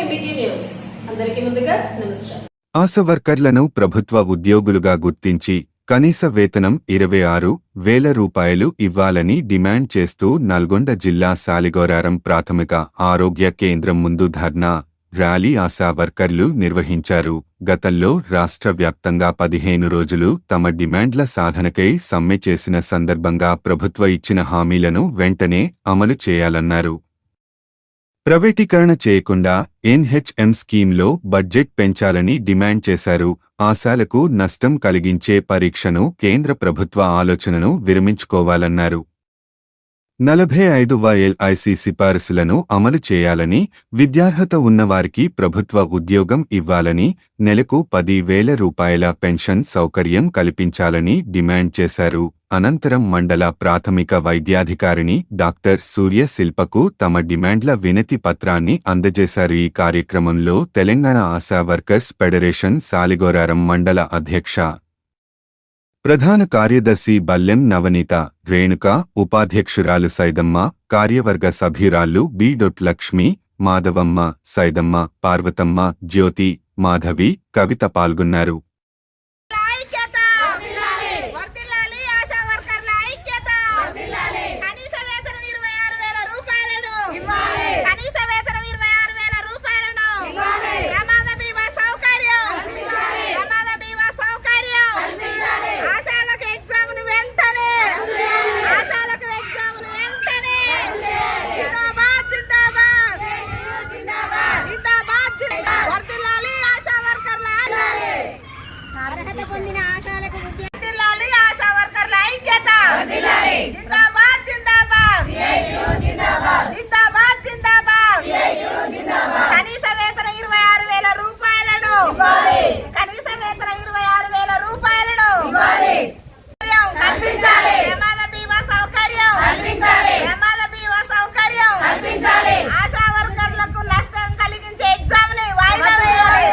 అందరికీ ముందుగా నమస్కారం. వర్కర్లను ప్రభుత్వ ఉద్యోగులుగా గుర్తించి కనీస వేతనం ఇరవై ఆరు వేల రూపాయలు ఇవ్వాలని డిమాండ్ చేస్తూ నల్గొండ జిల్లా సాలిగోరారం ప్రాథమిక ఆరోగ్య కేంద్రం ముందు ధర్నా ర్యాలీ ఆశా వర్కర్లు నిర్వహించారు. గతంలో రాష్ట్ర వ్యాప్తంగా పదిహేను రోజులు తమ డిమాండ్ల సాధనకై సమ్మె చేసిన సందర్భంగా ప్రభుత్వ ఇచ్చిన హామీలను వెంటనే అమలు చేయాలన్నారు. ప్రైవేటీకరణ చేయకుండా ఎన్హెచ్ఎం స్కీమ్లో బడ్జెట్ పెంచాలని డిమాండ్ చేశారు. ఆశాలకు నష్టం కలిగించే పరీక్షను కేంద్ర ప్రభుత్వ ఆలోచనను విరమించుకోవాలన్నారు. నలభై ఐదు ఎల్ఐసి సిఫారసులను అమలు చేయాలని విద్యార్హత ఉన్నవారికి ప్రభుత్వ ఉద్యోగం ఇవ్వాలని నెలకు పది వేల రూపాయల పెన్షన్ సౌకర్యం కల్పించాలని డిమాండ్ చేశారు. అనంతరం మండల ప్రాథమిక వైద్యాధికారిణి డాక్టర్ సూర్య శిల్పకు తమ డిమాండ్ల వినతి పత్రాన్ని అందజేశారు. ఈ కార్యక్రమంలో తెలంగాణ ఆశా వర్కర్స్ ఫెడరేషన్ సాలిగోరారం మండల అధ్యక్ష ప్రధాన కార్యదర్శి బల్లెం నవనీత రేణుక ఉపాధ్యక్షురాలు సైదమ్మ కార్యవర్గ సభ్యురాళ్ళు బి. డొట్. లక్ష్మి మాధవమ్మ సైదమ్మ పార్వతమ్మ జ్యోతి మాధవి కవిత పాల్గొన్నారు ఐక్యత వర్ధిల్లాలి ఆశా వర్కర్ల ఐక్యత కనీస వేతనం ఇరవై ఆరు వేల రూపాయలను కనీస వేతనం ఇరవై ఆరు వేల రూపాయలను ప్రమాద బీమా సౌకర్యం ప్రమాద బీమా సౌకర్యం ఆశాలకు ఎగ్జామ్ను వెంటనే ఆశాలకు ఎగ్జామ్ను వెంటనే జిందాబాద్ జిందాబాద్ జిందాబాద్ జిందాబాద్ వర్ధిల్లాలి ఆశా వర్కర్ల అర్హత పొందిన ఆశాలకు వర్ధిల్లాలి ఆశా వర్కర్ల ఐక్యత జిందాబాద్ జిందాబాద్ జిందాబాద్ జిందాబాద్ కనీస వేతన ఇరవై ఆరు వేల రూపాయలను కనీస వేతన ఇరవై ఆరు వేల రూపాయలను కల్పించాలి ప్రమాద బీమా సౌకర్యం కల్పించాలి ప్రమాద బీమా సౌకర్యం కల్పించాలి ఆశా వర్కర్లకు నష్టం కలిగించే ఎగ్జామ్ని వాయిదా వేయాలి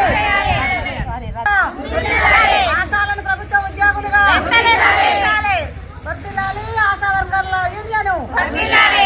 గుర్తించాలి. ఆశాలను ప్రభుత్వ ఉద్యోగులుగా వెంటనే గుర్తించాలి. వర్ధిల్లాలి ఆశా వర్కర్ల యూనియన్ వర్ధిల్లాలి.